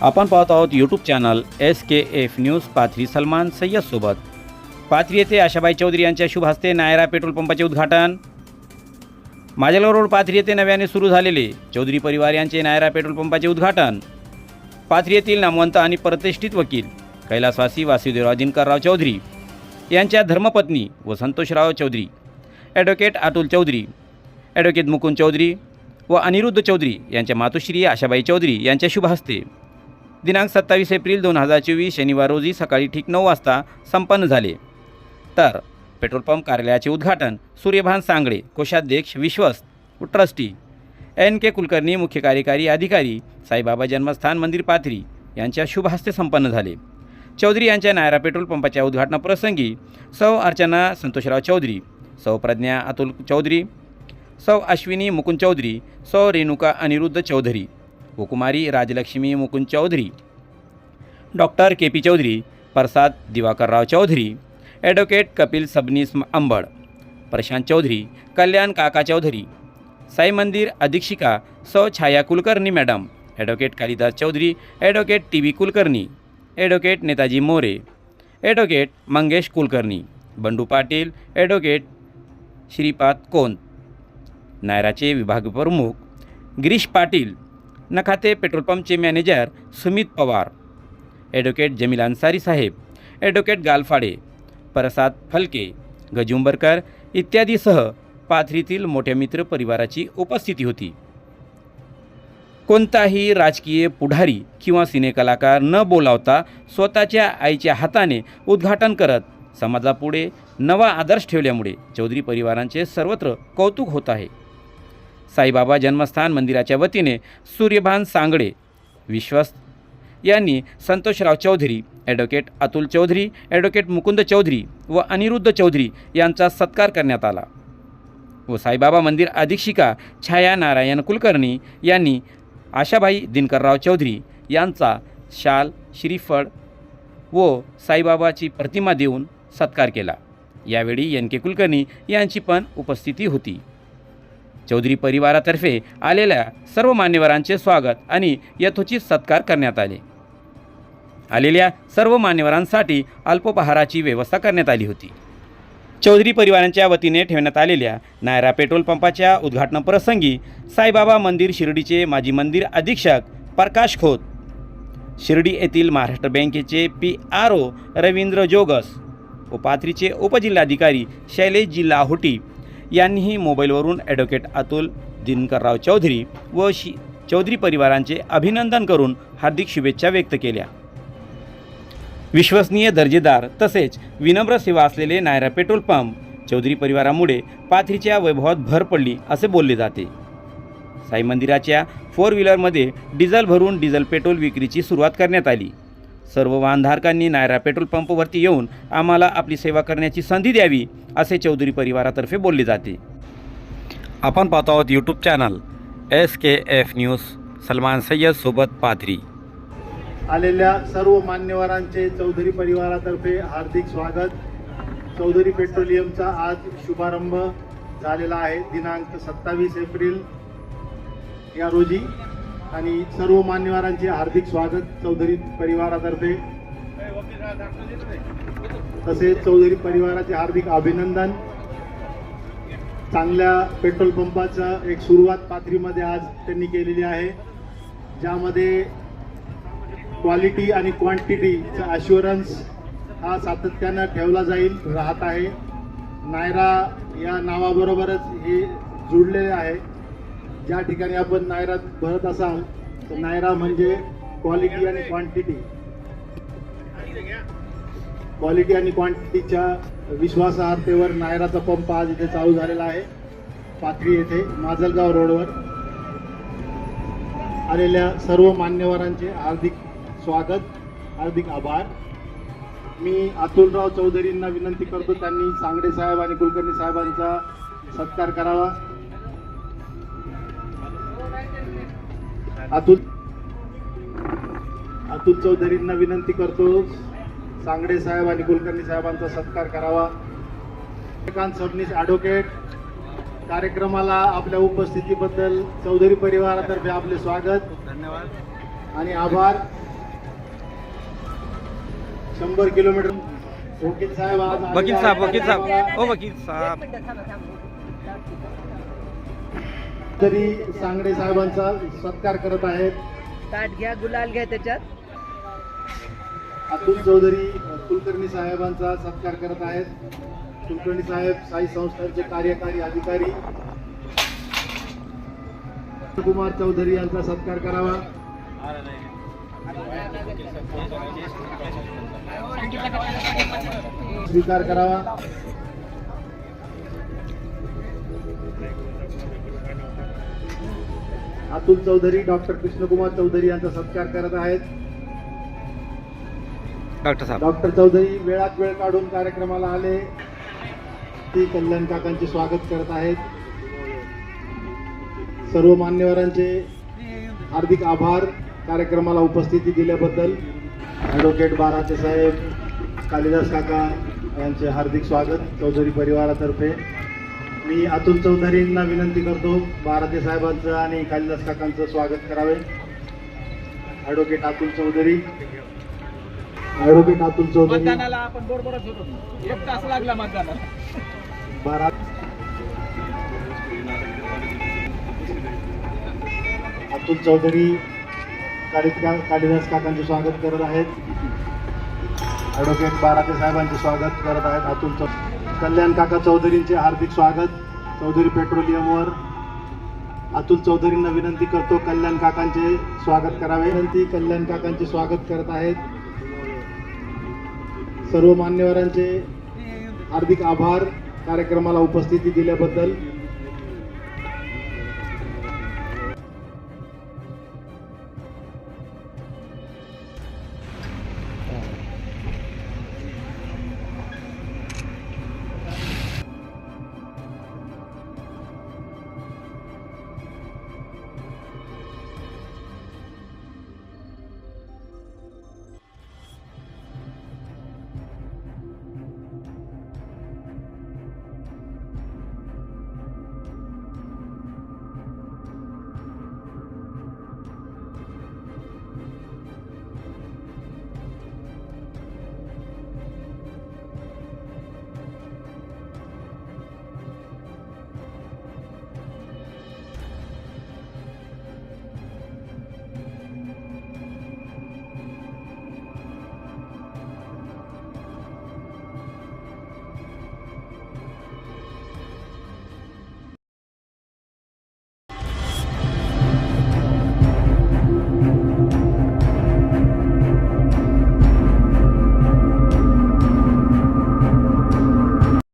आपण पाहत आहोत YouTube channel S K F news Pathri Salman सय्यदसोबत Pathri येथे आशाबाई चौधरी यांच्या शुभ हस्ते नायरा पेट्रोल पंपाचे उद्घाटन. माजलगाव रोड पाथरी येथे नव्याने सुरू झालेले चौधरी परिवार यांचे नायरा पेट्रोल पंपाचे उद्घाटन. पाथरी येथील नामवंत आणि प्रतिष्ठित वकील कैलासवासी वासुदेवराव दिनकरराव चौधरी यांच्या धर्मपत्नी व संतोषराव चौधरी ॲडव्होकेट अतुल चौधरी ॲडव्होकेट मुकुंद चौधरी व अनिरुद्ध चौधरी यांच्या मातोश्री आशाबाई चौधरी यांच्या शुभ हस्ते. दिनांक सत्तावीस एप्रिल दोन हजार चोवीस शनिवार रोजी सकाळी ठीक नऊ वाजता संपन्न झाले. तर पेट्रोल पंप कार्यालयाचे उद्घाटन सूर्यभान सांगळे कोषाध्यक्ष विश्वस्त ट्रस्टी एन के कुलकर्णी मुख्य कार्यकारी अधिकारी साईबाबा जन्मस्थान मंदिर पाथरी यांच्या शुभ हस्ते संपन्न झाले. चौधरी यांच्या नायरा पेट्रोल पंपाच्या उद्घाटनाप्रसंगी सौ अर्चना संतोषराव चौधरी सौ प्रज्ञा अतुल चौधरी सौ अश्विनी मुकुंद चौधरी सौ Renuka Aniruddha Chaudhari हुकुमारी Rajlakshmi Mukund Chaudhari doctor K P Chaudhari Prasad Diwakarrao Chaudhari advocate Kapil Sabnis Ambad Prashant Chaudhari Kalyan काका चौधरी साई मंदिर अधीक्षिका सौ Chhaya Kulkarni madam advocate Kalidas Chaudhari advocate T V Kulkarni advocate Netaji More advocate Mangesh Kulkarni Bandu Patil advocate Shripad Kont नायराचे विभाग प्रमुख Girish Patil Nakhate petrol पंपचे manager Sumit Pawar. Advocate Jamil Ansari साहेब. Advocate Galphade Prasad फलके Gajumbarkar इत्यादीसह पाथरीतील मोठ्या मित्र परिवाराची उपस्थिती होती. कोणताही राजकीय पुढारी किंवा सिनेकलाकार न बोलावता स्वतःच्या आईच्या हाताने उद्घाटन करत समाजापुढे नवा आदर्श ठेवल्यामुळे चौधरी परिवारांचे सर्वत्र कौतुक होत आहे. साईबाबा जन्मस्थान मंदिराच्या वतीने सूर्यभान सांगडे विश्वस्त यांनी संतोषराव चौधरी ॲडव्होकेट अतुल चौधरी ॲडव्होकेट मुकुंद चौधरी व अनिरुद्ध चौधरी यांचा सत्कार करण्यात आला व साईबाबा मंदिर अधीक्षिका छाया नारायण कुलकर्णी यांनी आशाबाई दिनकरराव चौधरी यांचा शाल श्रीफळ व साईबाबाची प्रतिमा देऊन सत्कार केला. यावेळी एन के कुलकर्णी यांची पण उपस्थिती होती. चौधरी परिवारातर्फे आलेल्या सर्व मान्यवरांचे स्वागत आणि यथोचित सत्कार करण्यात आले. आलेल्या सर्व मान्यवरांसाठी अल्पोपहाराची व्यवस्था करण्यात आली होती. चौधरी परिवारांच्या वतीने ठेवण्यात आलेल्या नायरा पेट्रोल पंपाच्या उद्घाटनप्रसंगी साईबाबा मंदिर शिर्डीचे माजी मंदिर अधीक्षक प्रकाश खोत शिर्डी येथील महाराष्ट्र बँकेचे P R O Ravindra Jogas व उपजिल्हाधिकारी शैलेश जिल्हा होटी यांनीही मोबाईलवरून ॲडव्होकेट अतुल दिनकरराव चौधरी व शि चौधरी परिवारांचे अभिनंदन करून हार्दिक शुभेच्छा व्यक्त केल्या. विश्वसनीय दर्जेदार तसेच विनम्र सेवा असलेले नायरा पेट्रोल पंप चौधरी परिवारामुळे पाथरीच्या वैभवात भर पडली असे बोलले जाते. साई मंदिराच्या फोर व्हीलरमध्ये डिझेल भरून डिझेल पेट्रोल विक्रीची सुरुवात करण्यात आली. सर्व वाहनधारकांनी नायरा पेट्रोल पंपवरती येऊन आम्हाला आपली सेवा करण्याची संधी द्यावी असे चौधरी परिवारातर्फे बोलले जाते. आपण पाहतो आहोत YouTube channel S K F news Salman Sayyad सोबत पाथरी. आलेल्या सर्व मान्यवरांचे चौधरी परिवारातर्फे हार्दिक स्वागत. चौधरी पेट्रोलियमचा आज शुभारंभ झालेला आहे दिनांक सत्तावीस एप्रिल या रोजी. आणि सर्व मान्यवरांचे हार्दिक स्वागत चौधरी परिवारातर्फे. तसेच चौधरी परिवाराचे हार्दिक अभिनंदन. चांगल्या पेट्रोल पंपाचा एक सुरुवात पाथरीमध्ये आज त्यांनी केलेली आहे. ज्यामध्ये क्वालिटी आणि क्वांटिटीचा अश्युरन्स हा सातत्यानं ठेवला जाईल राहत आहे. नायरा या नावाबरोबरच हे जुळलेले आहे. ज्या ठिकाणी आपण नायरात भरत असाल तर नायरा म्हणजे क्वालिटी आणि क्वांटिटी क्वालिटी आणि क्वांटिटीच्या विश्वासार्हतेवर नायराचा पंप आज इथे चालू झालेला आहे. पाथरी येथे माजलगाव रोडवर. आलेल्या सर्व मान्यवरांचे हार्दिक स्वागत हार्दिक आभार. मी अतुलराव चौधरींना विनंती करतो त्यांनी सांगडे साहेब आणि कुलकर्णी साहेबांचा सत्कार करावा. अतुल. अतुल चौधरींना विनंती करतो सांगडे साहेब आणि कुलकर्णी साहेबांचा सत्कार करावा. श्रीकांत सबनीस ॲडव्होकेट कार्यक्रमाला आपल्या उपस्थितीबद्दल चौधरी परिवारातर्फे आपले स्वागत धन्यवाद आणि आभार. शंभर किलोमीटर. वकील साहेब वकील साहेब. वकील साहेब. ओ वकील साहेब. तरी सांगडे साहेबांचा सत्कार करत आहेत. ताट घ्या गुलाल घ्या त्याच्यात. अतुल चौधरी कुलकर्णी साहेबांचा सत्कार करत आहेत. कुलकर्णी साहेब साई संस्थांचे कार्यकारी अधिकारी. कुमार चौधरी यांचा सत्कार करावा. स्वीकार करावा. अतुल चौधरी डॉक्टर कृष्णकुमार चौधरी यांचा सत्कार करत आहेत. डॉक्टर साहेब. डॉक्टर चौधरी वेळात वेळ काढून कार्यक्रमाला आले. ती कल्याण काकांचे स्वागत करत आहेत. सर्व मान्यवरांचे हार्दिक आभार कार्यक्रमाला उपस्थिती दिल्याबद्दल. ॲडव्होकेट बाराचे साहेब कालिदास काका यांचे हार्दिक स्वागत चौधरी परिवारातर्फे. मी अतुल चौधरींना विनंती करतो बाराते साहेबांचं आणि कालिदास काकांचं स्वागत करावे. ॲडव्होकेट अतुल चौधरी. ॲडव्होकेट अतुल चौधरी. एक तास लागला मतदानाला. अतुल चौधरी कालिदा कालिदास काकांचे स्वागत करत आहेत. ॲडव्होकेट बाराते साहेबांचे स्वागत करत आहेत. अतुल चौ कल्याण काका चौधरींचे हार्दिक स्वागत. चौधरी पेट्रोलियमवर. अतुल चौधरींना विनंती करतो कल्याण काकांचे स्वागत करावे. विनंती कल्याण काकांचे स्वागत करत आहेत. सर्व मान्यवरांचे हार्दिक आभार कार्यक्रमाला उपस्थिती दिल्याबद्दल.